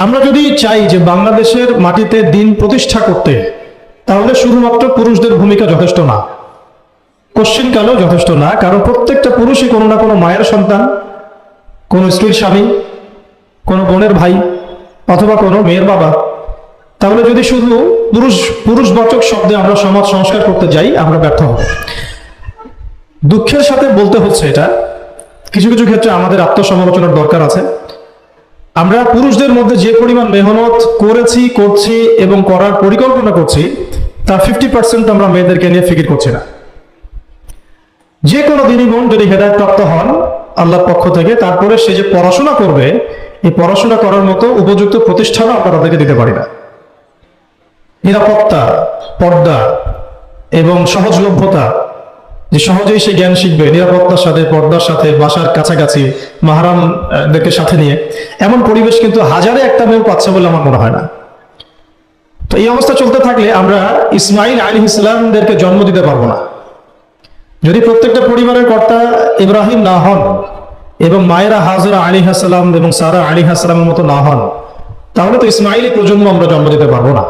আমরা যদি চাই যে বাংলাদেশের মাটিতে দিন প্রতিষ্ঠা করতে, তাহলে শুধুমাত্র পুরুষদের ভূমিকা যথেষ্ট না। কোশ্চিনকালেও যথেষ্ট না, কারণ প্রত্যেকটা পুরুষই কোনো না কোনো মায়ের সন্তান, কোনো স্ত্রীর স্বামী, কোনো বোনের ভাই অথবা কোনো মেয়ের বাবা। তাহলে যদি শুধু পুরুষ, পুরুষবাচক শব্দে আমরা সমাজ সংস্কার করতে যাই, আমরা ব্যর্থ হব। দুঃখের সাথে বলতে হচ্ছে এটা। কিছু কিছু ক্ষেত্রে আমাদের আত্মসমালোচনার দরকার আছে। আমরা পুরুষদের মধ্যে যে পরিমাণ মেহনত করেছি, করছি এবং করার পরিকল্পনা করছি তার ফিফটি পার্সেন্ট আমরা মেয়েদেরকে নিয়ে ফিকির করছি না। যে কোনো দিনই বোন যদি হেদায়ত প্রাপ্ত হন, আল্লাহর পক্ষ থেকে, তারপরে সে যে পড়াশোনা করবে, এই পড়াশোনা করার মতো উপযুক্ত প্রতিষ্ঠানও আমরা তাদেরকে দিতে পারি না। নিরাপত্তা, পর্দা এবং সহজলভ্যতা যে সহজেই সে জ্ঞান শিখবে, নিরাপত্তার সাথে, পর্দার সাথে, বাসার কাছাকাছি, মাহারামদেরকে সাথে নিয়ে। এমন পরিবেশ কিন্তু হাজারে একটা মেয়েও পাচ্ছে বলে আমার মনে হয় না। তো এই অবস্থা চলতে থাকলে আমরা ইসমাইল আলী ইসলামদেরকে জন্ম দিতে পারব না। যদি প্রত্যেকটা পরিবারের কর্তা ইব্রাহিম না হন এবং মায়েরা হাজরা আলী হাসালাম এবং সারা আলী হাসালামের মতো না হন, তাহলে তো ইসমাইলি প্রজন্ম আমরা জন্ম দিতে পারব না।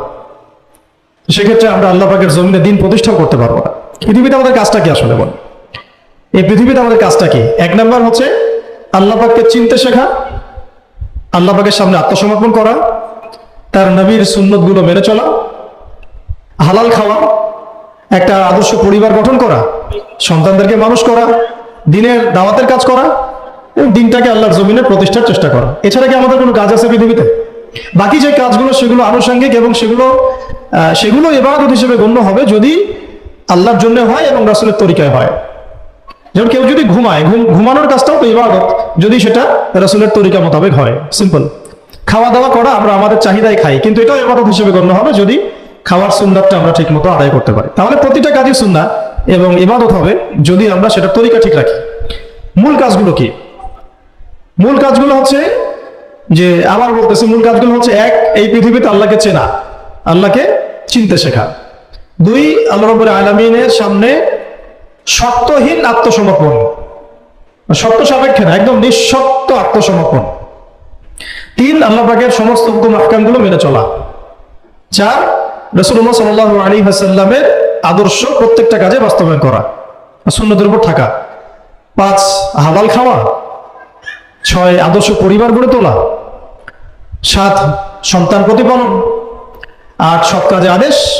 সেক্ষেত্রে আমরা আল্লাহ পাকের জমিনে দিন প্রতিষ্ঠা করতে পারব না। পৃথিবীতে আমাদের কাজটা কি আসলে বল? এই পৃথিবীতে আমাদের কাজটা কি? এক নাম্বার হচ্ছে আল্লাপাককে চিনতে শেখা, আল্লাহ পাকের সামনে আত্মসমর্পণ করা, তার নবীর সুন্নতগুলো মেনে চলা, হালাল খাওয়া, একটা আদর্শ পরিবার গঠন করা, সন্তানদেরকে মানুষ করা, দিনের দাওয়াতের কাজ করা, এবং দিনটাকে আল্লাহর জমিনে প্রতিষ্ঠার চেষ্টা করা। এছাড়া কি আমাদের কোনো কাজ আছে পৃথিবীতে? বাকি যে কাজগুলো সেগুলো আনুষঙ্গিক এবং সেগুলো সেগুলো এবাদত হিসেবে গণ্য হবে যদি আল্লাহর জন্য হয় এবং রাসুলের তরিকায় হয়। যেমন কেউ যদি ঘুমায়, ঘুম, ঘুমানোর কাজটাও তো ইবাদত, যদি সেটা রাসুলের তরিকা মোতাবেক হয় সিম্পল খাওয়া দাওয়া করা আমরা আমাদের চাহিদায় খাই, কিন্তু এটাও ইবাদত হিসেবে গণ্য হবে যদি খাওয়ার সুন্দরটা আমরা ঠিক মতো আদায় করতে পারি। তাহলে প্রতিটা কাজই সুন্দর এবং ইবাদত হবে যদি আমরা সেটা তরিকা ঠিক রাখি। মূল কাজগুলো কি? মূল কাজগুলো হচ্ছে যে, আবার বলতেছি, মূল কাজগুলো হচ্ছে এক, এই পৃথিবীতে আল্লাহকে চেনা, আল্লাহকে চিনতে শেখা। দুই, আল্লাহ রব্বুল আলমিনের সামনে শর্তহীন আত্মসমর্পণ। শর্ত সাপেক্ষে না, একদম নিঃশর্ত আত্মসমর্পণ। তিন, আল্লাহ পাকের সমস্ত হুকুম আহকামগুলো মেনে চলা। চার রসুল্লাহ সাল্লাহ আলী হাসাল্লামের আদর্শ প্রত্যেকটা কাজে বাস্তবায়ন করা শূন্যদের উপর থাকা। পাঁচ, হালাল খাওয়া। ছয়, আদর্শ পরিবার গড়ে তোলা। সাত, সন্তান প্রতিপালন। আট, সৎ কাজে আদেশ।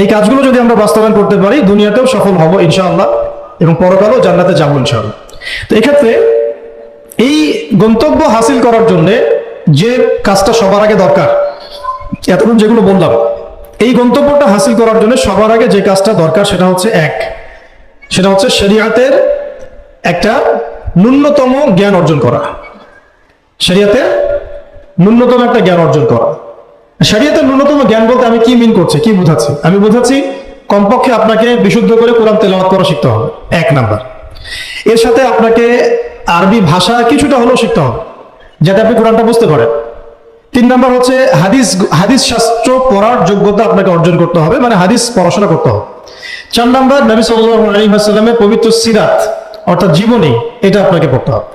এই কাজগুলো যদি আমরা বাস্তবায়ন করতে পারি, দুনিয়াতেও সফল হব ইনশাআল্লাহ এবং পরকালেও জান্নাতে যাব ইনশাআল্লাহ। তো এক্ষেত্রে এই গন্তব্য হাসিল করার জন্য যে কাজটা সবার আগে দরকার এতক্ষণ যেগুলো বললাম, এই গন্তব্যটা হাসিল করার জন্য সবার আগে যে কাজটা দরকার সেটা হচ্ছে এক, সেটা হচ্ছে শরিয়াতের একটা ন্যূনতম জ্ঞান অর্জন করা। শরিয়াতের ন্যূনতম একটা জ্ঞান অর্জন করা। শরিয়াতের ন্যূনতম জ্ঞান বলতে আমি কি মিন করছি, কি বুঝাচ্ছি? আমি বুঝাচ্ছি কমপক্ষে আপনাকে বিশুদ্ধ করে কোরআন তেলাওয়াত করা শিখতে হবে। এক নাম্বার। এর সাথে আপনাকে আরবি ভাষা কিছুটা হলেও শিখতে হবে, যাতে আপনি কোরআনটা বুঝতে পারেন। তিন নাম্বার হচ্ছে হাদিস হাদিস শাস্ত্র পড়ার যোগ্যতা আপনাকে অর্জন করতে হবে মানে হাদিস পড়াশোনা করতে হবে। চার নাম্বার, নবী ওয়াসাল্লামের পবিত্র সিরাত, অর্থাৎ জীবনী, এটা আপনাকে পড়তে হবে।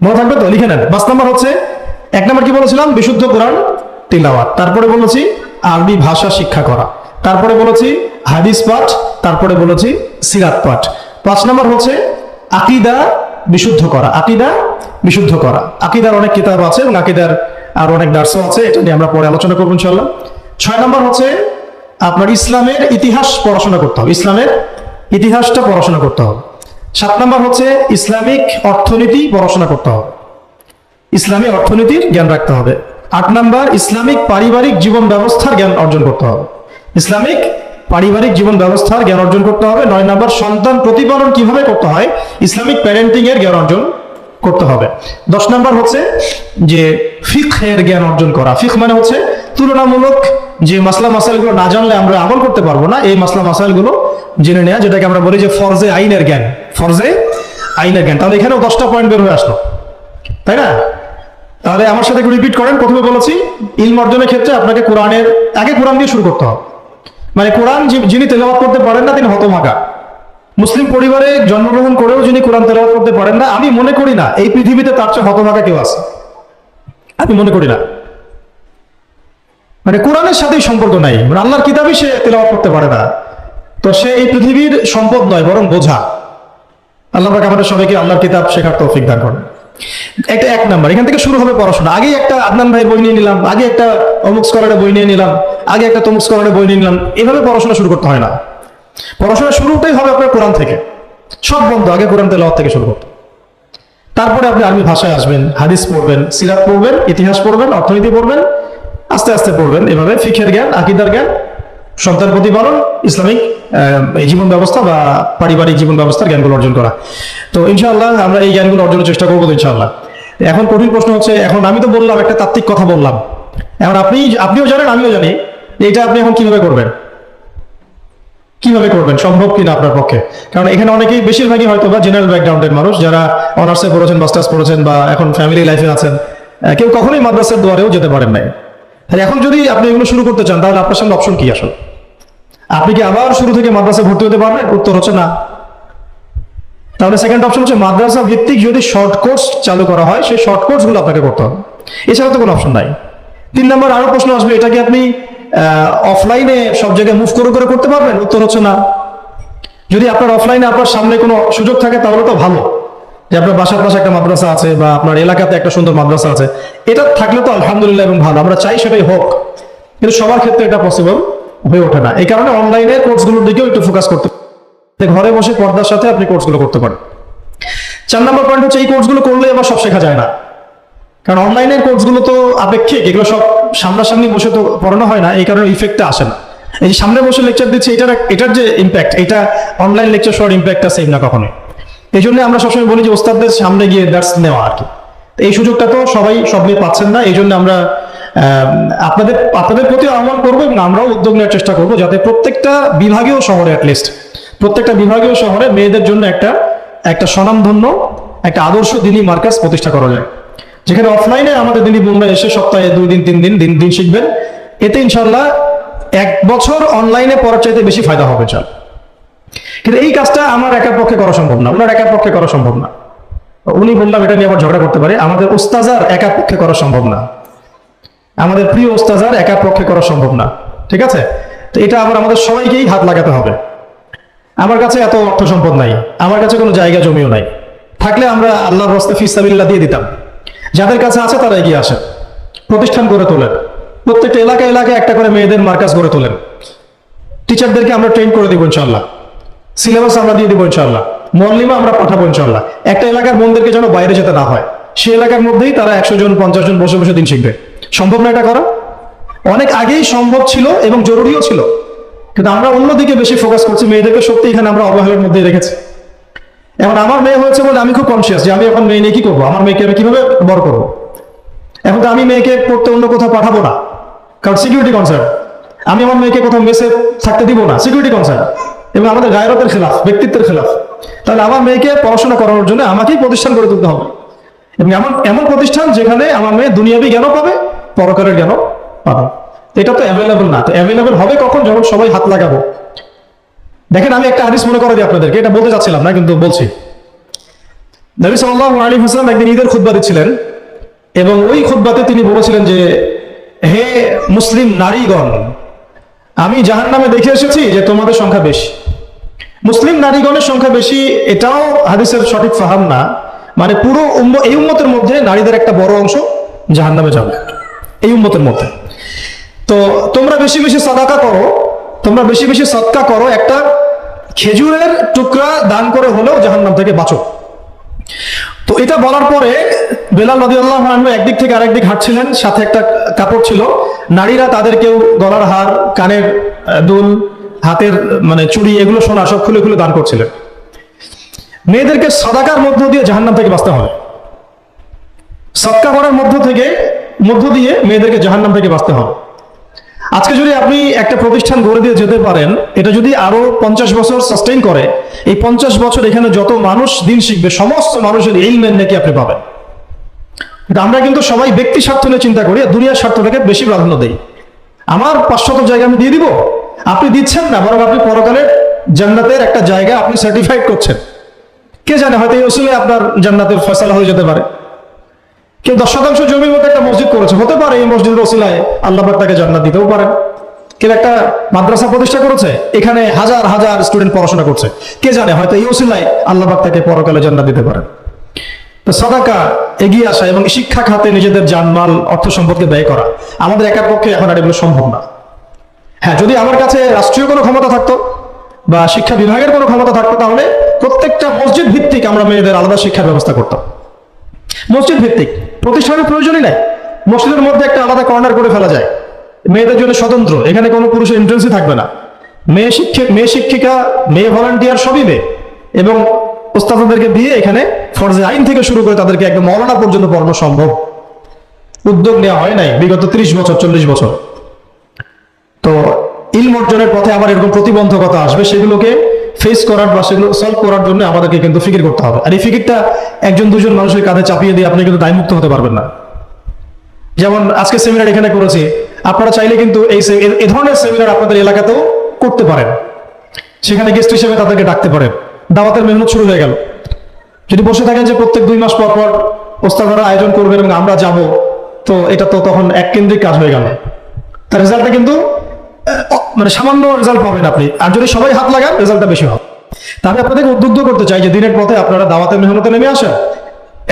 মনে থাকবে তো? লিখে নেন। পাঁচ নাম্বার হচ্ছে, এক নাম্বার কি বলেছিলাম? বিশুদ্ধ কোরআন তিলাওয়াত। তারপরে বলেছি আরবি ভাষা শিক্ষা করা। তারপরে বলেছি হাদিস পাঠ, তারপরে বলেছি সিরাত পাঠ। পাঁচ নাম্বার হচ্ছে আকিদা বিশুদ্ধ করা। আকিদা বিশুদ্ধ করা। আকিদার অনেক কিতাব আছে এবং আকিদার আর অনেক দার্সও আছে, এটা নিয়ে আমরা পরে আলোচনা করব ইনশাল্লাহ ছয় নম্বর হচ্ছে আপনার ইসলামের ইতিহাস পড়াশোনা করতে হবে। ইসলামের ইতিহাসটা পড়াশোনা করতে হবে। সাত নম্বর হচ্ছে ইসলামিক অর্থনীতি পড়াশোনা করতে হবে। ইসলামী অর্থনীতির জ্ঞান রাখতে হবে। আট নাম্বার, ইসলামিক পারিবারিক জীবন ব্যবস্থার জ্ঞান অর্জন করতে হবে। ইসলামিক পারিবারিক জীবন ব্যবস্থার জ্ঞান অর্জন করতে হবে। নয় নাম্বার, সন্তান প্রতিপালন কীভাবে করতে হয়? ইসলামিক প্যারেন্টিং এর জ্ঞান অর্জন করতে হবে। দশ নাম্বার হচ্ছে যে ফিকহের জ্ঞান অর্জন করা। ফিক মানে হচ্ছে তুলনামূলক যে মাসলা মাসাইলগুলো না জানলে আমরা আমল করতে পারব না, এই মাসলা মাসাইলগুলো জেনে নেওয়া যেটাকে আমরা বলি যে ফরজে আইনের জ্ঞান। ফরজে আইনের জ্ঞান। তাহলে এখানেও দশটা পয়েন্ট বের হয়ে আসলো। তাই না? তাহলে আমার সাথে রিপিট করেন, প্রথমে বলেছি, ইলম অর্জনের ক্ষেত্রে আপনাকে কোরআনের, আগে কোরআন দিয়ে শুরু করতে হবে। মানে কোরআন যিনি তেলাওয়াত করতে পারেন না, তিনি হতভাগা। মুসলিম পরিবারে জন্মগ্রহণ করেও যিনি কোরআন তেলাওয়াত করতে পারেন না, আমি মনে করি না, এই পৃথিবীতে তার চেয়ে হতভাগা কেউ আছে। আমি মনে করি না। মানে কোরআনের সাথেই সম্পর্ক নাই। মানে আল্লাহর কিতাবই সে তেলাওয়াত করতে পারে না। তো সে এই পৃথিবীর সম্পদ নয়, বরং বোঝা। আল্লাহ আমাদের সবাইকে আল্লাহর কিতাব শেখার তৌফিক দান করেন। একটা এক নাম্বার। এখান থেকে শুরু হবে পড়াশোনা। আগে একটা আদনান ভাই বই নিয়ে নিলাম, আগে একটা অমুক স্কলারের বই নিয়ে নিলাম, আগে একটা তমুক স্কলারের বই নিয়ে নিলাম। এভাবে পড়াশোনা শুরু করতে হয় না। পড়াশোনা শুরুটাই হবে আপনার কোরআন থেকে। সব বন্ধ, আগে কোরআন তেলাওয়াত থেকে শুরু করতে। তারপরে আপনি আরবি ভাষায় আসবেন, হাদিস পড়বেন, সিরাত পড়বেন, ইতিহাস পড়বেন, অর্থনীতি পড়বেন, আস্তে আস্তে পড়বেন। এভাবে ফিখের জ্ঞান, আকিদার জ্ঞান সন্তান প্রতিপালন, ইসলামিক জীবন ব্যবস্থা বা পারিবারিক জীবন ব্যবস্থার জ্ঞানগুলো অর্জন করা। তো ইনশাআল্লাহ আমরা এই জ্ঞানগুলো অর্জনের চেষ্টা করব ইনশাআল্লাহ। এখন কঠিন প্রশ্ন হচ্ছে, এখন আমি তো বললাম, একটা তাত্ত্বিক কথা বললাম। এখন আপনি, আপনিও জানেন, আমিও জানি। এটা আপনি এখন কীভাবে করবেন? কীভাবে করবেন? সম্ভব কিনা আপনার পক্ষে? কারণ এখানে অনেকেই বেশিরভাগই হয়তো বা জেনারেল ব্যাকগ্রাউন্ডের মানুষ, যারা অনার্সে পড়েছেন মাস্টার্স পড়েছেন বা এখন ফ্যামিলি লাইফে আছেন কেউ কখনোই মাদ্রাসার দুয়ারেও যেতে পারেন নাই। তাহলে এখন যদি আপনি এগুলো শুরু করতে চান, তাহলে আপনার সামনে অপশন কি আসলে? আপনি কি আবার শুরু থেকে মাদ্রাসা ভর্তি হতে পারবেন? উত্তর হচ্ছে না। তাহলে সেকেন্ড অপশন হচ্ছে মাদ্রাসা ভিত্তিক যদি শর্ট কোর্স চালু করা হয়, সেই শর্ট কোর্সগুলো আপনাকে করতে হবে। এছাড়া তো কোনো অপশন নাই। তিন নম্বর আরও প্রশ্ন আসবে, এটা কি আপনি অফলাইনে সব জায়গায় মুভ করে করে করতে পারবেন? উত্তর হচ্ছে না। যদি আপনার অফলাইনে আপনার সামনে কোনো সুযোগ থাকে, তাহলে তো ভালো। যে আপনার বাসার পাশে একটা মাদ্রাসা আছে বা আপনার এলাকাতে একটা সুন্দর মাদ্রাসা আছে। এটা থাকলে তো আলহামদুলিল্লাহ এবং ভালো। আমরা চাই সেটাই হোক। কিন্তু সবার ক্ষেত্রে এটা পসিবল হয়ে ওঠে না। এই কারণে অনলাইনে কোর্সগুলোর দিকেও একটু ফোকাস করতে। ঘরে বসে পর্দার সাথে আপনি কোর্সগুলো করতে পারেন। চার নম্বর পয়েন্ট হচ্ছে, এই কোর্সগুলো করলে আবার সব শেখা যায় না। কারণ অনলাইনের কোর্সগুলো তো আপেক্ষিক, এগুলো সব সামনাসামনি বসে তো পড়ানো হয় না, এই কারণে ইফেক্টটা আসে না। এই যে সামনে বসে লেকচার দিচ্ছে, এটার এটার যে ইম্প্যাক্ট এটা অনলাইন লেকচার শোয়ার ইম্প্যাক্টটা সেম না কখনোই। এই জন্য আমরা সবসময় বলি যে, ওস্তাদদের সামনে গিয়ে দ্যাটস নেওয়া আর কি। এই সুযোগটা তো সবাই সবাই পাচ্ছেন না, এই জন্য আমরা আপনাদের আপনাদের প্রতি আহ্বান করব এবং আমরাও উদ্যোগ নেওয়ার চেষ্টা করব যাতে প্রত্যেকটা বিভাগীয় শহরে অ্যাটলিস্ট প্রত্যেকটা বিভাগীয় শহরে মেয়েদের জন্য একটা একটা স্বনামধন্য, একটা আদর্শ দিনী মার্কাস প্রতিষ্ঠা করা যায়। যেখানে অফলাইনে আমাদের দিনী বোনরা এসে সপ্তাহে দুই দিন, তিন দিন দিন দিন শিখবেন। এতে ইনশাল্লাহ এক বছর অনলাইনে পড়ার চাইতে বেশি ফায়দা হবে চাল কিন্তু এই কাজটা আমার একার পক্ষে করা সম্ভব না, ওনার একার পক্ষে করা সম্ভব না। উনি বললাম, এটা নিয়ে আবার ঝগড়া করতে পারে। আমাদের ওস্তাজার একার পক্ষে করা সম্ভব না। আমাদের প্রিয় ওস্তাজার একার পক্ষে করা সম্ভব না। ঠিক আছে? তো এটা আবার আমাদের সবাইকেই হাত লাগাতে হবে। আমার কাছে এত অর্থ সম্পদ নাই। আমার কাছে কোনো জায়গা জমিও নাই। থাকলে আমরা আল্লাহর রস্তে ফিসাবিল্লা দিয়ে দিতাম। যাদের কাছে আছে তারা এগিয়ে আসেন। প্রতিষ্ঠান গড়ে তোলেন। প্রত্যেকটা এলাকা এলাকায় একটা করে মেয়েদের মার্কাজ গড়ে তোলেন। টিচারদেরকে আমরা ট্রেন করে দিব ইনশাল্লাহ সিলেবাস আমরা দিয়ে দিব ইনশাল্লাহ মল্লিমা আমরা পাঠাবো ইনশাল্লাহ একটা এলাকার বোনদেরকে যেন বাইরে যেতে না হয়। সেই এলাকার মধ্যেই তারা একশো জন, পঞ্চাশ জন বসে বসে দিন শিখবে। সম্ভব না এটা করা? অনেক আগেই সম্ভব ছিল এবং জরুরিও ছিল। কিন্তু আমরা অন্যদিকে বেশি ফোকাস করছি, মেয়েদেরকে সত্যি এখানে আমরা অবহেলার মধ্যে রেখেছি। এখন আমার মেয়ে হয়েছে বলে আমি খুব কনসিয়াস যে আমি এখন মেয়ে নিয়ে কি করব? আমার মেয়েকে আমি কীভাবে বড় করব? এখন তো আমি মেয়েকে পড়তে অন্য কোথাও পাঠাবো না। কারণ সিকিউরিটি কনসার্ন আমি আমার মেয়েকে কোথাও মেসে থাকতে দিব না। সিকিউরিটি কনসার্ন এবং আমাদের গায়রতের খেলাফ, ব্যক্তিত্বের খেলাফ। তাহলে আমার মেয়েকে পড়াশোনা করানোর জন্য আমাকেই প্রতিষ্ঠান করে তুলতে হবে। এবং এমন এমন প্রতিষ্ঠান যেখানে আমার মেয়ে দুনিয়াবি জ্ঞানও পাবে পরকারের জ্ঞানও পাবে এটা তো অ্যাভেলেবল না। তো অ্যাভেলেবল হবে কখন? যখন সবাই হাত লাগাবো। দেখেন, আমি একটা হাদিস মনে করে দিই আপনাদেরকে। এটা বলতে চাচ্ছিলাম না, কিন্তু বলছি। নবী সাল্লাল্লাহু আলাইহি ওয়াসাল্লাম একদিন ঈদের খুতবা দিচ্ছিলেন এবং ওই খুতবাতে তিনি বলেছিলেন যে, হে মুসলিম নারীগণ, আমি জাহান্নামে দেখে এসেছি যে তোমাদের সংখ্যা বেশি। মুসলিম নারীগণের সংখ্যা বেশি, এটাও হাদিসের সঠিক ফাহাম না। মানে পুরো এই উম্মতের মধ্যে নারীদের একটা বড় অংশ জাহান্নামে যাবে। এই উম্মতের মধ্যে। তো তোমরা বেশি বেশি সাদাকা করো, তোমরা বেশি বেশি সৎকা করো, একটা খেজুরের টুকরা দান করে হলেও জাহান্নাম থেকে বাঁচো। তো এটা বলার পরে বেলাল আনহু একদিক থেকে আরেক দিক হাঁটছিলেন, সাথে একটা কাপড় ছিল। নারীরা তাদের কেউ গলার হার, কানের দুল, হাতের মানে চুড়ি এগুলো সোনা সব খুলে খুলে দান করছিলেন। মেয়েদেরকে সাদাকার মধ্য দিয়ে জাহান্নাম থেকে বাঁচতে হবে সৎকা করার মধ্য থেকে মধ্য দিয়ে মেয়েদেরকে জাহান্নাম থেকে বাঁচতে হবে। আজকে যদি আপনি একটা প্রতিষ্ঠান গড়ে দিয়ে যেতে পারেন, এটা যদি আরও পঞ্চাশ বছর সাস্টেইন করে, এই পঞ্চাশ বছর এখানে যত মানুষ দিন শিখবে, সমস্ত মানুষের মেন নাকি আপনি পাবেন। আমরা কিন্তু সবাই ব্যক্তি স্বার্থ নিয়ে চিন্তা করি আর দুনিয়ার স্বার্থটাকে বেশি প্রাধান্য দেই। আমার পাঁচশত জায়গা আমি দিয়ে দিব। আপনি দিচ্ছেন না, বরং আপনি পরকালের জান্নাতের একটা জায়গা আপনি সার্টিফাইড করছেন। কে জানে, হয়তো এই ওসিলে আপনার জান্নাতের ফয়সালা হয়ে যেতে পারে। কেউ দশ শতাংশ জমির মধ্যে একটা মসজিদ করেছে, হতে পারে এই মসজিদের ওসিলায় আল্লাহ পাক তাকে জান্নাত দিতেও পারেন। কেউ একটা মাদ্রাসা প্রতিষ্ঠা করেছে, এখানে হাজার হাজার স্টুডেন্ট পড়াশোনা করছে। কে জানে, হয়তো এই ওসিলায় আল্লাহ পাক তাকে পরকালে জান্নাত দিতে পারেন। তো সদাকা এগিয়ে আসা এবং শিক্ষা খাতে নিজেদের জানমাল, অর্থ সম্পদকে ব্যয় করা, আমাদের একার পক্ষে এখন আর এগুলো সম্ভব না। হ্যাঁ যদি আমার কাছে রাষ্ট্রীয় কোনো ক্ষমতা থাকতো বা শিক্ষা বিভাগের কোনো ক্ষমতা থাকতো, তাহলে প্রত্যেকটা মসজিদ ভিত্তিক আমরা মেয়েদের আলাদা শিক্ষার ব্যবস্থা করতাম। মসজিদ ভিত্তিক। প্রতিষ্ঠানের প্রয়োজনই নাই। মসজিদের মধ্যে একটা আলাদা কর্নার করে ফেলা যায়। মেয়েদের জন্য স্বতন্ত্র। এখানে কোনো পুরুষের এন্ট্রেন্সই থাকবে না। মেয়ে শিক্ষক, মেয়ে শিক্ষিকা, মেয়ে ভলান্টিয়ার সবই মেয়ে। এবং ওস্তাদদেরকে দিয়ে এখানে ফরজে আইন থেকে শুরু করে তাদেরকে একদম মরণা পর্যন্ত পড়ানো সম্ভব। উদ্যোগ নেওয়া হয় নাই, বিগত ত্রিশ বছর, চল্লিশ বছর। তো ইলম অর্জনের পথে আবার এরকম প্রতিবন্ধকতা আসবে, সেগুলোকে ফেস করার বা সেগুলো সলভ করার জন্য আমাদেরকে কিন্তু ফিকির করতে হবে। আর এই ফিকিরটা একজন দুজন মানুষের কাঁধে চাপিয়ে দিয়ে আপনি কিন্তু দায়মুক্ত হতে পারবেন না। যেমন আজকে সেমিনার এখানে করেছি। আপনারা চাইলে কিন্তু এই এ- ধরনের সেমিনার আপনাদের এলাকাতেও করতে পারেন। সেখানে গেস্ট হিসেবে তাদেরকে ডাকতে পারেন। দাওয়াতের মেহনত শুরু হয়ে গেল। যদি বসে থাকেন যে প্রত্যেক দুই মাস পর পর ওস্তাদারা আয়োজন করবেন এবং আমরা যাব, তো এটা তো তখন এক কেন্দ্রিক কাজ হয়ে গেল। তার রেজাল্টটা কিন্তু মানে সামান্য রেজাল্ট পাবেন আপনি। আর যদি সবাই হাত লাগান রেজাল্টটা বেশি হবে। তা আমি আপনাদেরকে উদ্বুদ্ধ করতে চাই যে দিনের পথে আপনারা দাওয়াতের মেহনতে নেমে আসেন।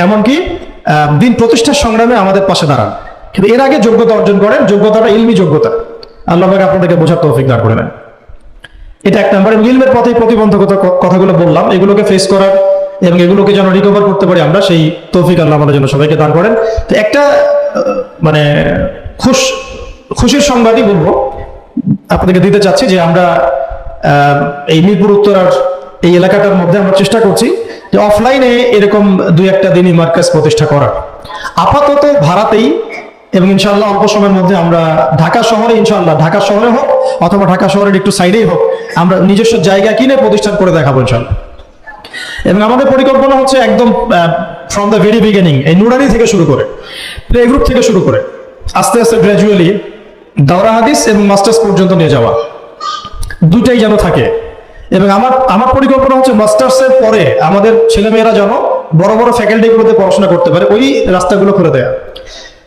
এমনকি দিন প্রতিষ্ঠার সংগ্রামে আমাদের পাশে দাঁড়ান। কিন্তু এর আগে যোগ্যতা অর্জন করেন, যোগ্যতাটা ইলমি যোগ্যতা। আল্লাহ আপনাদেরকে বোঝার তৌফিক দাঁড় করে নেন এটা এক নাম্বার। এবং ইলমের পথে প্রতিবন্ধকতা কথাগুলো বললাম, এগুলোকে ফেস করার এবং এগুলোকে যেন রিকভার করতে পারি আমরা, সেই তৌফিক আল্লাহ আমাদের জন্য সবাইকে দান করেন। তো একটা মানে খুশ, খুশির সংবাদই বলব। আপনাদেরকে দিতে চাচ্ছি যে আমরা এই মিরপুর উত্তরার এই এলাকাটার মধ্যে আমরা চেষ্টা করছি যে অফলাইনে এরকম দুই একটা দিনই মার্কাজ প্রতিষ্ঠা করার। আপাতত ভাড়াতেই এবং ইনশাল্লাহ অল্প সময়ের মধ্যে আমরা ঢাকা শহরে ইনশাল্লাহ ঢাকা শহরে হোক অথবা ঢাকা শহরের একটু সাইডেই হোক, আমরা নিজস্ব জায়গা কিনে প্রতিষ্ঠান করে দেখাবো ইনশাআল্লাহ। এবং আমাদের পরিকল্পনা হচ্ছে একদম ফ্রম দ্য ভেরি বিগিনিং এই নুরানি থেকে শুরু করে প্লে গ্রুপ থেকে শুরু করে, আস্তে আস্তে গ্র্যাজুয়ালি দাওরা হাদিস এবং মাস্টার্স পর্যন্ত নিয়ে যাওয়া। দুটাই যেন থাকে। এবং আমার আমার পরিকল্পনা হচ্ছে মাস্টার্সের পরে আমাদের ছেলেমেয়েরা যেন বড় বড় ফ্যাকাল্টিগুলোতে পড়াশোনা করতে পারে, ওই রাস্তাগুলো খুলে দেয়া।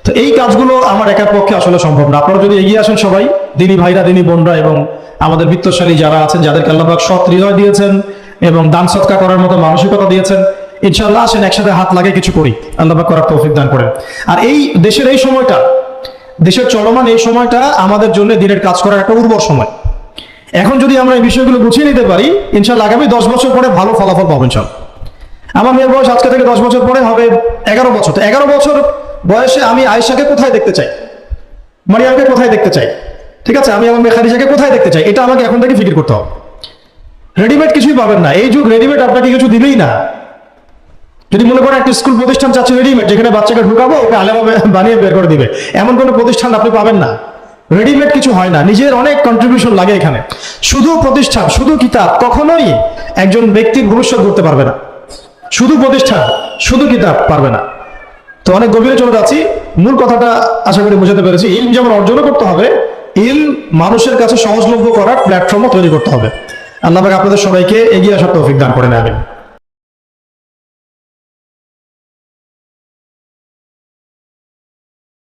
তো এই কাজগুলো আমার একার পক্ষে আসলে সম্ভব না। আপনারা যদি এগিয়ে আসেন সবাই, দিনী ভাইরা, দিনী বোনরা এবং আমাদের বিত্তশালী যারা আছেন, যাদেরকে আল্লাহবাক সৎ হৃদয় দিয়েছেন এবং দান সৎকা করার মতো মানসিকতা দিয়েছেন, ইনশাআল্লাহ আসেন, একসাথে হাত লাগে কিছু করি। আল্লাহবাক করার তৌফিক দান করেন। আর এই দেশের এই সময়টা দেশের চলমান এই সময়টা আমাদের জন্য দিনের কাজ করার একটা উর্বর সময়। এখন যদি আমরা এই বিষয়গুলো গুছিয়ে নিতে পারি, ইনশাআল্লাহ আগামী দশ বছর পরে ভালো ফলাফল পাবেন সব আমার মেয়ের বয়স আজকে থেকে দশ বছর পরে হবে এগারো বছর। তো এগারো বছর বয়সে আমি আয়েশাকে কোথায় দেখতে চাই? মারিয়ামকে কোথায় দেখতে চাই? ঠিক আছে, আমি আমার মেয়ে কোথায় দেখতে চাই? এটা আমাকে এখন থেকে ফিকির করতে হবে। রেডিমেড কিছুই পাবেন না। এই যুগ রেডিমেড আপনাকে কিছু দিবেই না। যদি মনে করেন একটা স্কুল প্রতিষ্ঠান চাচ্ছে রেডিমেড যেখানে বাচ্চাকে ঢুকাবো, ওকে আলেভাবে বানিয়ে বের করে দিবে। এমন কোনো প্রতিষ্ঠান আপনি পাবেন না। রেডিমেড কিছু হয় না। নিজের অনেক কন্ট্রিবিউশন লাগে এখানে। শুধু প্রতিষ্ঠান, শুধু কিতাব, কখনোই একজন ব্যক্তির ভবিষ্যৎ করতে পারবে না। শুধু প্রতিষ্ঠান, শুধু কিতাব পারবে না। তো অনেক গভীরে চলে যাচ্ছি। মূল কথাটা আশা করি বোঝাতে পেরেছি। ইলম যেমন অর্জনও করতে হবে ইল মানুষের কাছে সহজলভ্য করার প্ল্যাটফর্মও তৈরি করতে হবে। আল্লাহ আপনাদের সবাইকে এগিয়ে আসার তৌফিক দান করে নেবেন